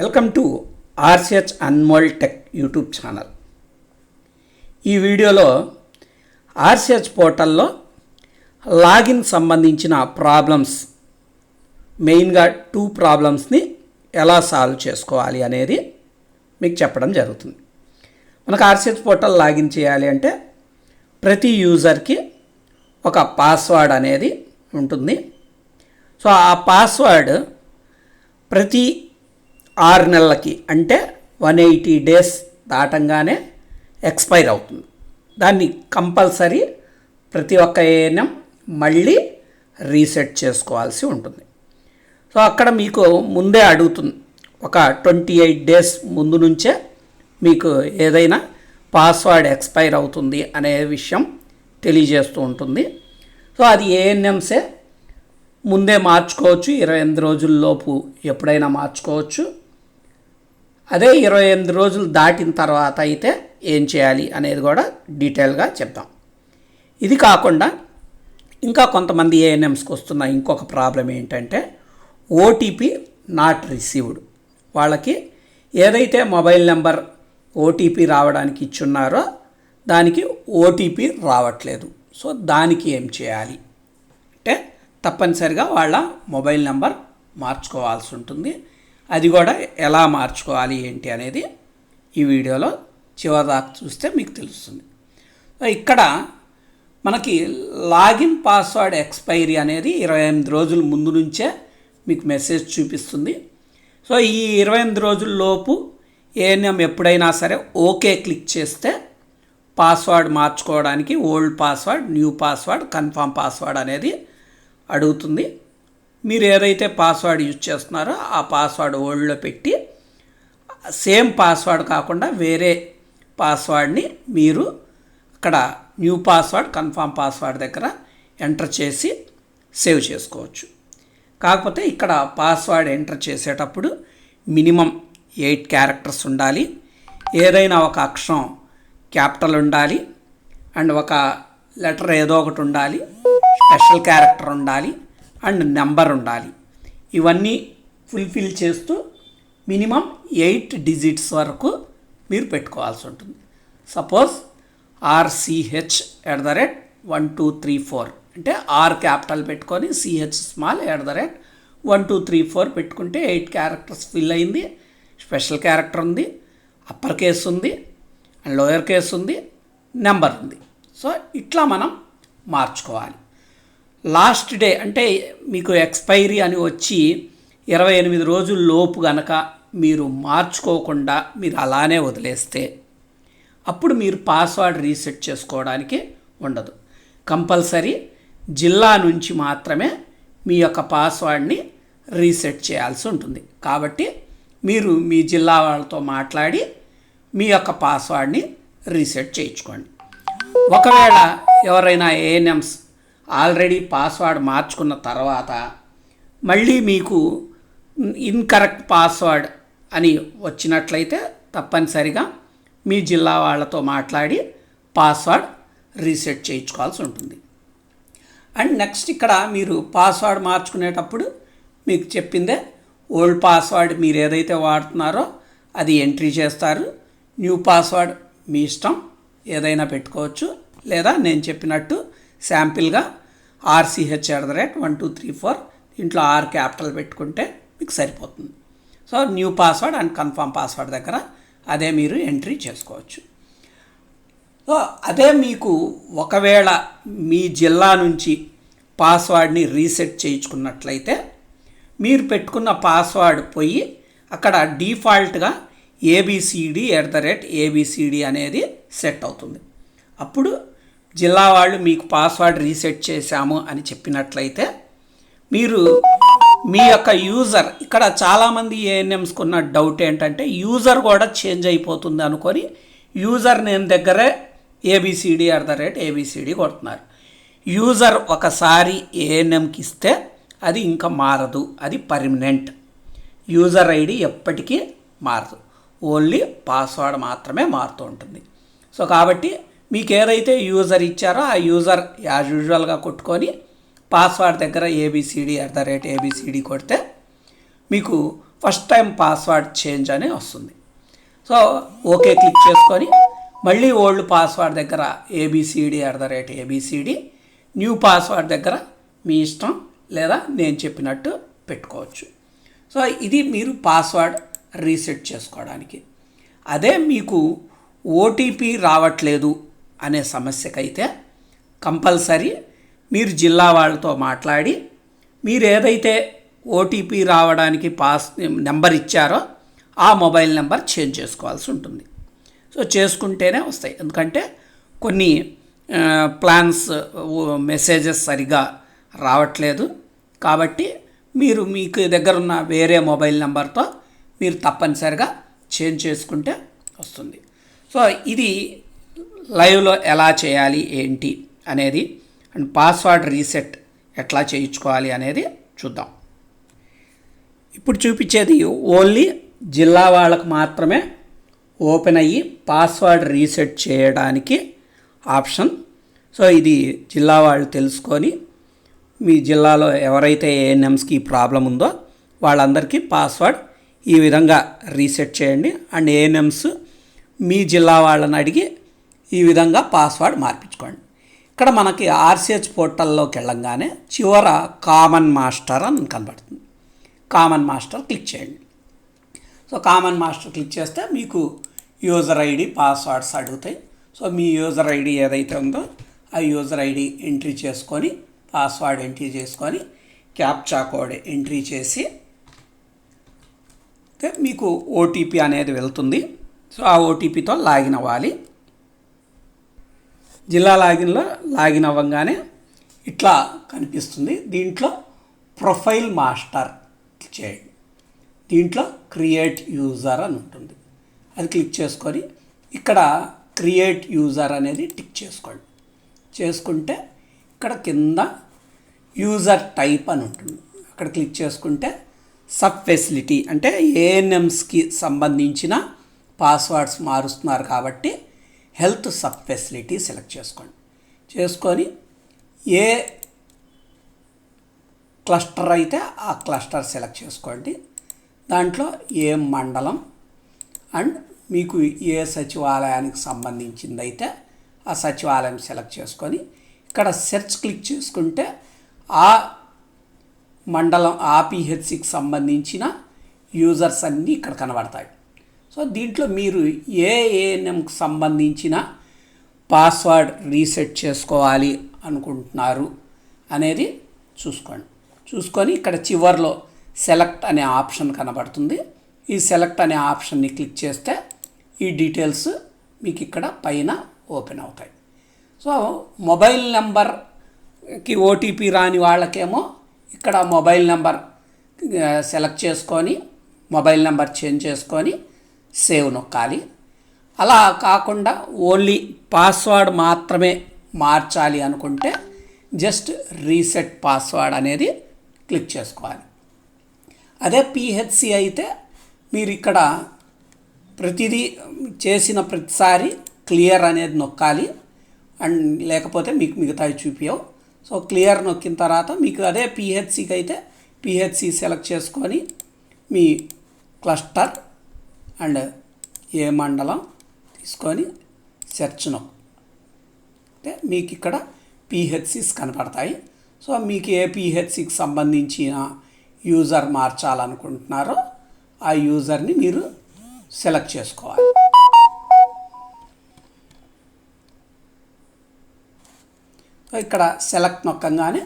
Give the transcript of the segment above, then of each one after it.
Welcome to RCH Anmol tech YouTube channel. ఈ వీడియోలో RCH పోర్టల్లో లాగిన్ సంబంధించిన ప్రాబ్లమ్స్ మెయిన్గా టూ ప్రాబ్లమ్స్ని ఎలా సాల్వ్ చేసుకోవాలి అనేది మీకు చెప్పడం జరుగుతుంది. మనకు ఆర్సిహెచ్ పోర్టల్ లాగిన్ చేయాలి అంటే ప్రతి యూజర్కి ఒక పాస్వర్డ్ అనేది ఉంటుంది. సో ఆ పాస్వర్డ్ ప్రతి ఆరు నెలలకి అంటే వన్ ఎయిటీ డేస్ దాటంగానే ఎక్స్పైర్ అవుతుంది. దాన్ని కంపల్సరీ ప్రతి ఒక్క ఏఎన్ఎం మళ్ళీ రీసెట్ చేసుకోవాల్సి ఉంటుంది. సో అక్కడ మీకు ముందే అడుగుతుంది. ఒక ట్వంటీ ఎయిట్ డేస్ ముందు నుంచే మీకు ఏదైనా పాస్వర్డ్ ఎక్స్పైర్ అవుతుంది అనే విషయం తెలియజేస్తూ ఉంటుంది. సో అది ఏఎన్ఎంసే ముందే మార్చుకోవచ్చు. ఇరవై ఎనిమిది రోజుల్లోపు ఎప్పుడైనా మార్చుకోవచ్చు. అదే ఇరవై ఎనిమిది రోజులు దాటిన తర్వాత అయితే ఏం చేయాలి అనేది కూడా డీటెయిల్గా చెప్తాం. ఇది కాకుండా ఇంకా కొంతమంది ఏఎన్ఎంస్కి వస్తున్న ఇంకొక ప్రాబ్లం ఏంటంటే ఓటీపీ నాట్ రిసీవ్డ్ వాళ్ళకి ఏదైతే మొబైల్ నెంబర్ ఓటీపీ రావడానికి ఇచ్చున్నారో దానికి ఓటీపీ రావట్లేదు. సో దానికి ఏం చేయాలి? అంటే తప్పనిసరిగా వాళ్ళ మొబైల్ నెంబర్ మార్చుకోవాల్సి ఉంటుంది. అది కూడా ఎలా మార్చుకోవాలి ఏంటి అనేది ఈ వీడియోలో చివరిదాకా చూస్తే మీకు తెలుస్తుంది. సో ఇక్కడ మనకి లాగిన్ పాస్వర్డ్ ఎక్స్పైరీ అనేది ఇరవై ఎనిమిది రోజుల ముందు నుంచే మీకు మెసేజ్ చూపిస్తుంది. సో ఈ ఇరవై ఎనిమిది రోజుల లోపు ఏఎన్ఎం ఎప్పుడైనా సరే ఓకే క్లిక్ చేస్తే పాస్వర్డ్ మార్చుకోవడానికి old password new password confirm password అనేది అడుగుతుంది. మీరు ఏదైతే పాస్వర్డ్ యూజ్ చేస్తున్నారో ఆ పాస్వర్డ్ ఓల్డ్లో పెట్టి సేమ్ పాస్వర్డ్ కాకుండా వేరే పాస్వర్డ్ని మీరు అక్కడ న్యూ పాస్వర్డ్ కన్ఫర్మ్ పాస్వర్డ్ దగ్గర ఎంటర్ చేసి సేవ్ చేసుకోవచ్చు. కాకపోతే ఇక్కడ పాస్వర్డ్ ఎంటర్ చేసేటప్పుడు మినిమం ఎయిట్ క్యారెక్టర్స్ ఉండాలి. ఏదైనా ఒక అక్షరం క్యాపిటల్ ఉండాలి. అండ్ ఒక లెటర్ ఏదో ఒకటి ఉండాలి. స్పెషల్ క్యారెక్టర్ ఉండాలి. అండ్ నెంబర్ ఉండాలి. ఇవన్నీ ఫుల్ఫిల్ చేస్తూ మినిమం ఎయిట్ డిజిట్స్ వరకు మీరు పెట్టుకోవాల్సి ఉంటుంది. Suppose RCH at the rate one two three four. అంటే ఆర్ క్యాపిటల్ పెట్టుకొని CH small at the rate one two three four పెట్టుకుంటే ఎయిట్ క్యారెక్టర్స్ ఫిల్ అయింది. స్పెషల్ క్యారెక్టర్ ఉంది అప్పర్ కేస్ ఉంది అండ్ లోయర్ కేస్ ఉంది నెంబర్ ఉంది. So ఇట్లా మనం మార్చుకోవాలి. లాస్ట్ డే అంటే మీకు ఎక్స్పైరీ అని వచ్చి ఇరవై ఎనిమిది రోజుల లోపు గనక మీరు మార్చుకోకుండా మీరు అలానే వదిలేస్తే అప్పుడు మీరు పాస్వర్డ్ రీసెట్ చేసుకోవడానికి ఉండదు. కంపల్సరీ జిల్లా నుంచి మాత్రమే మీ యొక్క పాస్వర్డ్ని రీసెట్ చేయాల్సి ఉంటుంది. కాబట్టి మీరు మీ జిల్లా వాళ్ళతో మాట్లాడి మీ యొక్క పాస్వర్డ్ని రీసెట్ చేయించుకోండి. ఒకవేళ ఎవరైనా ఏఎన్ఎమ్స్ ఆల్రెడీ పాస్వర్డ్ మార్చుకున్న తర్వాత మళ్ళీ మీకు ఇన్కరెక్ట్ పాస్వర్డ్ అని వచ్చినట్లయితే తప్పనిసరిగా మీ జిల్లా వాళ్ళతో మాట్లాడి పాస్వర్డ్ రీసెట్ చేయించుకోవాల్సి ఉంటుంది. అండ్ నెక్స్ట్ ఇక్కడ మీరు పాస్వర్డ్ మార్చుకునేటప్పుడు మీకు చెప్పిందే ఓల్డ్ పాస్వర్డ్ మీరు ఏదైతే వాడుతున్నారో అది ఎంట్రీ చేస్తారు. న్యూ పాస్వర్డ్ మీ ఇష్టం ఏదైనా పెట్టుకోవచ్చు. లేదా నేను చెప్పినట్టు శాంపిల్గా RCH at the rate one two three four ఇంట్లో ఆర్ క్యాపిటల్ పెట్టుకుంటే మీకు సరిపోతుంది. So new password and confirm password దగ్గర అదే మీరు ఎంట్రీ చేసుకోవచ్చు. సో అదే మీకు ఒకవేళ మీ జిల్లా నుంచి పాస్వర్డ్ని రీసెట్ చేయించుకున్నట్లయితే మీరు పెట్టుకున్న పాస్వర్డ్ పోయి అక్కడ డిఫాల్ట్గా A B C D at the rate A B C D అనేది సెట్ అవుతుంది. అప్పుడు జిల్లా వాళ్ళు మీకు పాస్వర్డ్ రీసెట్ చేశాము అని చెప్పినట్లయితే మీరు మీ యొక్క యూజర్ ఇక్కడ చాలామంది ఏఎన్ఎంస్కి ఉన్న డౌట్ ఏంటంటే యూజర్ కూడా చేంజ్ అయిపోతుంది అనుకొని యూజర్ నేమ్ దగ్గరే A B C D at the rate A B C D కొడుతున్నారు. యూజర్ ఒకసారి ఏఎన్ఎంకి ఇస్తే అది ఇంకా మారదు అది పర్మనెంట్ యూజర్ ఐడి ఎప్పటికీ మారదు ఓన్లీ పాస్వర్డ్ మాత్రమే మారుతూ ఉంటుంది. సో కాబట్టి మీకు ఏదైతే యూజర్ ఇచ్చారో ఆ యూజర్ యాజ్ యూజువల్గా కొట్టుకొని పాస్వర్డ్ దగ్గర A B C D at the rate A B C D కొడితే మీకు ఫస్ట్ టైం పాస్వర్డ్ చేంజ్ అని వస్తుంది. సో ఓకే క్లిక్ చేసుకొని మళ్ళీ ఓల్డ్ పాస్వర్డ్ దగ్గర A B C D at the rate A B C D new password దగ్గర మీ ఇష్టం లేదా నేను చెప్పినట్టు పెట్టుకోవచ్చు. సో ఇది మీరు పాస్వర్డ్ రీసెట్ చేసుకోవడానికి. అదే మీకు ఓటీపీ రావట్లేదు అనే సమస్యకైతే కంపల్సరీ మీరు జిల్లా వాళ్ళతో మాట్లాడి మీరు ఏదైతే ఓటీపీ రావడానికి పాస్ నెంబర్ ఇచ్చారో ఆ మొబైల్ నెంబర్ చేంజ్ చేసుకోవాల్సి ఉంటుంది. సో చేసుకుంటేనే వస్తాయి. ఎందుకంటే కొన్ని ప్లాన్స్ మెసేజెస్ సరిగా రావట్లేదు. కాబట్టి మీరు మీకు దగ్గర ఉన్న వేరే మొబైల్ నెంబర్తో మీరు తప్పనిసరిగా చేంజ్ చేసుకుంటే వస్తుంది. సో ఇది లైవ్లో ఎలా చేయాలి ఏంటి అనేది అండ్ పాస్వర్డ్ రీసెట్ ఎట్లా చేయించుకోవాలి అనేది చూద్దాం. ఇప్పుడు చూపించేది ఓన్లీ జిల్లా వాళ్ళకు మాత్రమే ఓపెన్ అయ్యి పాస్వర్డ్ రీసెట్ చేయడానికి ఆప్షన్. సో ఇది జిల్లా వాళ్ళు తెలుసుకొని మీ జిల్లాలో ఎవరైతే ఏఎన్ఎమ్స్కి ప్రాబ్లం ఉందో వాళ్ళందరికీ పాస్వర్డ్ ఈ విధంగా రీసెట్ చేయండి. అండ్ ఏఎన్ఎమ్స్ మీ జిల్లా వాళ్ళని అడిగి ఈ విధంగా పాస్వర్డ్ మార్పించుకోండి. ఇక్కడ మనకి ఆర్సిహెచ్ పోర్టల్లోకి వెళ్ళంగానే చివర కామన్ మాస్టర్ అని కనబడుతుంది. కామన్ మాస్టర్ క్లిక్ చేయండి. సో కామన్ మాస్టర్ క్లిక్ చేస్తే మీకు యూజర్ ఐడి పాస్వర్డ్స్ అడుగుతాయి. సో మీ యూజర్ ఐడి ఏదైతే ఉందో ఆ యూజర్ ఐడి ఎంట్రీ చేసుకొని పాస్వర్డ్ ఎంట్రీ చేసుకొని క్యాప్చా కోడ్ ఎంట్రీ చేసి మీకు ఓటీపీ అనేది వెళ్తుంది. సో ఆ ఓటీపీతో లాగిన్ అవ్వాలి. జిల్లా లాగిన్లో లాగిన్ అవ్వగానే ఇట్లా కనిపిస్తుంది. దీంట్లో ప్రొఫైల్ మాస్టర్ చేయండి దీంట్లో క్రియేట్ యూజర్ అని ఉంటుంది. అది క్లిక్ చేసుకొని ఇక్కడ క్రియేట్ యూజర్ అనేది టిక్ చేసుకోండి. చేసుకుంటే ఇక్కడ కింద యూజర్ టైప్ అని ఉంటుంది. అక్కడ క్లిక్ చేసుకుంటే సబ్ ఫెసిలిటీ అంటే ఏఎన్ఎంస్కి సంబంధించిన పాస్వర్డ్స్ మారుస్తున్నారు కాబట్టి హెల్త్ సబ్ ఫెసిలిటీ సెలెక్ట్ చేసుకోండి. చేసుకొని ఏ క్లస్టర్ అయితే ఆ క్లస్టర్ సెలెక్ట్ చేసుకోండి. దాంట్లో ఏ మండలం అండ్ మీకు ఏ సచివాలయానికి సంబంధించింది అయితే ఆ సచివాలయం సెలెక్ట్ చేసుకొని ఇక్కడ సెర్చ్ క్లిక్ చేసుకుంటే ఆ మండలం ఆ పిహెచ్సికి సంబంధించిన యూజర్స్ అన్నీ ఇక్కడ కనబడతాయి. సో దీంట్లో మీరు ఏ ఏఎన్ఎంకి సంబంధించిన పాస్వర్డ్ రీసెట్ చేసుకోవాలి అనుకుంటున్నారు అనేది చూసుకోండి. చూసుకొని ఇక్కడ చివర్లో సెలెక్ట్ అనే ఆప్షన్ కనబడుతుంది. ఈ సెలెక్ట్ అనే ఆప్షన్ని క్లిక్ చేస్తే ఈ డీటెయిల్స్ మీకు ఇక్కడ పైన ఓపెన్ అవుతాయి. సో మొబైల్ నెంబర్కి ఓటీపీ రాని వాళ్ళకేమో ఇక్కడ మొబైల్ నెంబర్ సెలెక్ట్ చేసుకొని మొబైల్ నెంబర్ చేంజ్ చేసుకొని సేవ్ నొక్కాలి అలా కాకుండా ఓన్లీ పాస్వర్డ్ మాత్రమే మార్చాలి అనుకుంటే జస్ట్ రీసెట్ పాస్వర్డ్ అనేది క్లిక్ చేసుకోవాలి. అదే పిహెచ్సి అయితే మీరు ఇక్కడ ప్రతిదీ చేసిన ప్రతిసారి క్లియర్ అనేది నొక్కాలి. అండ్ లేకపోతే మీకు మిగతావి చూపించవు సో క్లియర్ నొక్కిన తర్వాత మీకు అదే పిహెచ్సికి అయితే పిహెచ్సి సెలెక్ట్ చేసుకొని మీ క్లస్టర్ అండ్ ఏ మండలం తీసుకొని సెర్చ్ అంటే మీకు ఇక్కడ పిహెచ్సిస్ కనపడతాయి. సో మీకు ఏ పిహెచ్సికి సంబంధించిన యూజర్ మార్చాలనుకుంటున్నారో ఆ యూజర్ని మీరు సెలెక్ట్ చేసుకోవాలి. సో ఇక్కడ సెలెక్ట్ నొక్కంగానే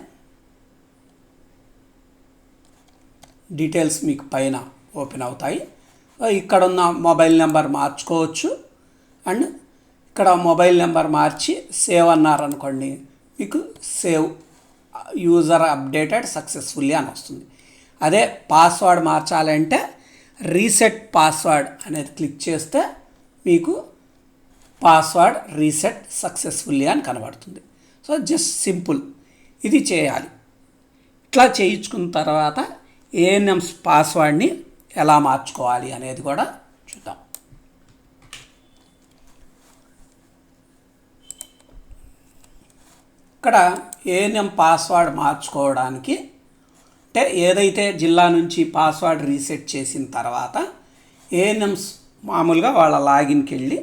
డీటెయిల్స్ మీకు పైన ఓపెన్ అవుతాయి. ఇక్కడ ఉన్న మొబైల్ నెంబర్ మార్చుకోవచ్చు. అండ్ ఇక్కడ మొబైల్ నెంబర్ మార్చి సేవ్ అన్నారనుకోండి మీకు సేవ్ యూజర్ అప్డేటెడ్ సక్సెస్ఫుల్లీ అని వస్తుంది. అదే పాస్వర్డ్ మార్చాలంటే రీసెట్ పాస్వర్డ్ అనేది క్లిక్ చేస్తే మీకు పాస్వర్డ్ రీసెట్ సక్సెస్ఫుల్లీ అని కనబడుతుంది. So just simple. ఇది చేయాలి. ఇట్లా చేయించుకున్న తర్వాత ఏఎన్ఎంస్ పాస్వర్డ్ని ఎలా మార్చుకోవాలి అనేది కూడా చూద్దాం. ఇక్కడ ఏఎన్ఎం పాస్వర్డ్ మార్చుకోవడానికి అంటే ఏదైతే జిల్లా నుంచి పాస్వర్డ్ రీసెట్ చేసిన తర్వాత ఏఎన్ఎంస్ మామూలుగా వాళ్ళ లాగిన్కి వెళ్ళి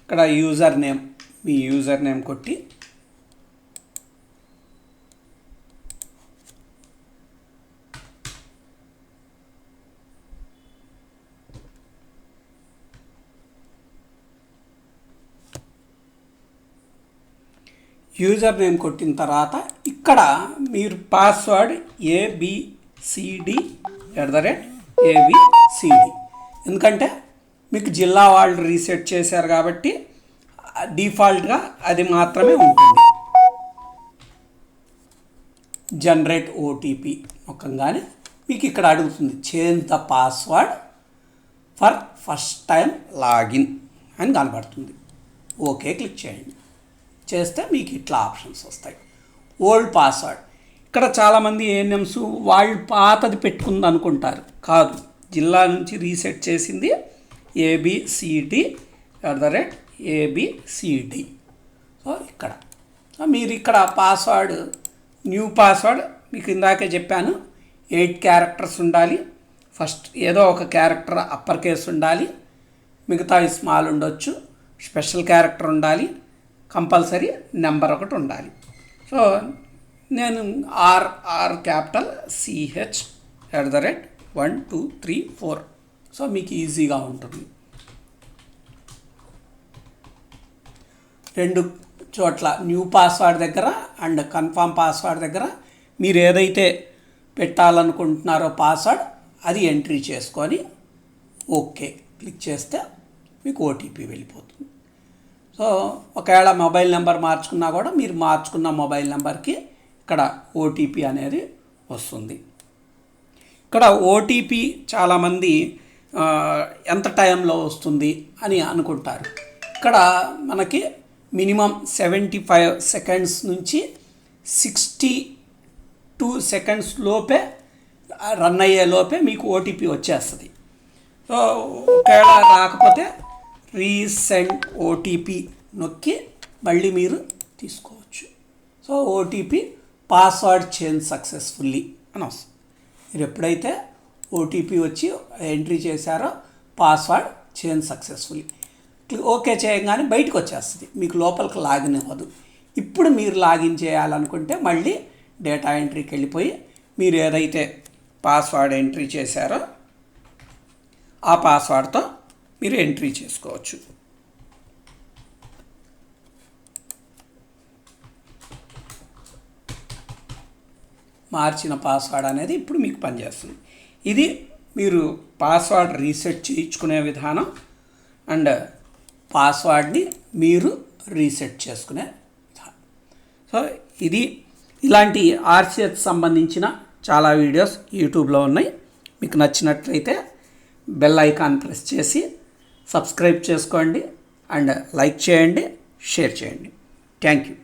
ఇక్కడ యూజర్ నేమ్ మీ యూజర్ నేమ్ కొట్టి యూజర్ నేమ్ కొట్టిన తర్వాత ఇక్కడ మీరు password A B C D at the rate A B C D ఎందుకంటే మీకు జిల్లా వాళ్ళు రీసెట్ చేశారు కాబట్టి డిఫాల్ట్గా అది మాత్రమే ఉంటుంది. జనరేట్ ఓటీపీ నొక్కంగానే మీకు ఇక్కడ అడుగుతుంది change the password for first time login అని కనబడుతుంది. ఓకే క్లిక్ చేయండి. చేస్తే మీకు ఇట్లా ఆప్షన్స్ వస్తాయి. Old password. ఇక్కడ చాలామంది ఏఎన్ఎంస్ వాళ్ళు పాతది పెట్టుకుంది అనుకుంటారు. కాదు. జిల్లా నుంచి రీసెట్ చేసింది A B C D at the rate A B C D. So ఇక్కడ. మీరు ఇక్కడ పాస్వర్డ్ న్యూ పాస్వర్డ్ మీకు ఇందాకే చెప్పాను. ఎయిట్ క్యారెక్టర్స్ ఉండాలి. ఫస్ట్ ఏదో ఒక క్యారెక్టర్ అప్పర్ కేస్ ఉండాలి. మిగతా స్మాల్ ఉండొచ్చు. స్పెషల్ క్యారెక్టర్ ఉండాలి. కంపల్సరీ నెంబర్ ఒకటి ఉండాలి. సో నేను R R capital CH at the rate one two three four. So మీకు ఈజీగా ఉంటుంది. రెండు చోట్ల న్యూ పాస్వర్డ్ దగ్గర అండ్ కన్ఫామ్ పాస్వర్డ్ దగ్గర మీరు ఏదైతే పెట్టాలనుకుంటున్నారో పాస్వర్డ్ అది ఎంట్రీ చేసుకొని ఓకే క్లిక్ చేస్తే మీకు ఓటీపీ వెళ్ళిపోతుంది. సో ఒకవేళ మొబైల్ నెంబర్ మార్చుకున్నా కూడా మీరు మార్చుకున్న మొబైల్ నెంబర్కి ఇక్కడ ఓటీపీ అనేది వస్తుంది. ఇక్కడ ఓటీపీ చాలామంది ఎంత టైంలో వస్తుంది అని అనుకుంటారు. ఇక్కడ మనకి మినిమం సెవెంటీ ఫైవ్ సెకండ్స్ నుంచి సిక్స్టీ టూ సెకండ్స్ లోపే రన్ అయ్యే లోపే మీకు ఓటీపీ వచ్చేస్తుంది. సో ఒకవేళ రాకపోతే రీసెంట్ ఓటీపీ నొక్కి మళ్ళీ మీరు తీసుకోవచ్చు. So OTP password change successfully అని వస్తుంది. మీరు ఎప్పుడైతే ఓటీపీ వచ్చి ఎంట్రీ చేశారో పాస్వర్డ్ చేంజ్ సక్సెస్ఫుల్లీ. ఓకే చేయగానే బయటకు వచ్చేస్తుంది. మీకు లోపలికి లాగిన్ అవ్వదు. ఇప్పుడు మీరు లాగిన్ చేయాలనుకుంటే మళ్ళీ డేటా ఎంట్రీకి వెళ్ళిపోయి మీరు ఏదైతే పాస్వర్డ్ ఎంట్రీ చేశారో ఆ పాస్వర్డ్తో మీరు ఎంట్రీ చేసుకోవచ్చు. మార్చిన పాస్వర్డ్ అనేది ఇప్పుడు మీకు పనిచేస్తుంది. ఇది మీరు పాస్వర్డ్ రీసెట్ చేయించుకునే విధానం అండ్ పాస్వర్డ్ని మీరు రీసెట్ చేసుకునే విధానం. సో ఇది ఇలాంటి ఆర్సిఎస్ సంబంధించిన చాలా వీడియోస్ యూట్యూబ్లో ఉన్నాయి. మీకు నచ్చినట్లయితే బెల్ ఐకాన్ ప్రెస్ చేసి సబ్స్క్రైబ్ చేసుకోండి అండ్ లైక్ చేయండి షేర్ చేయండి. Thank you.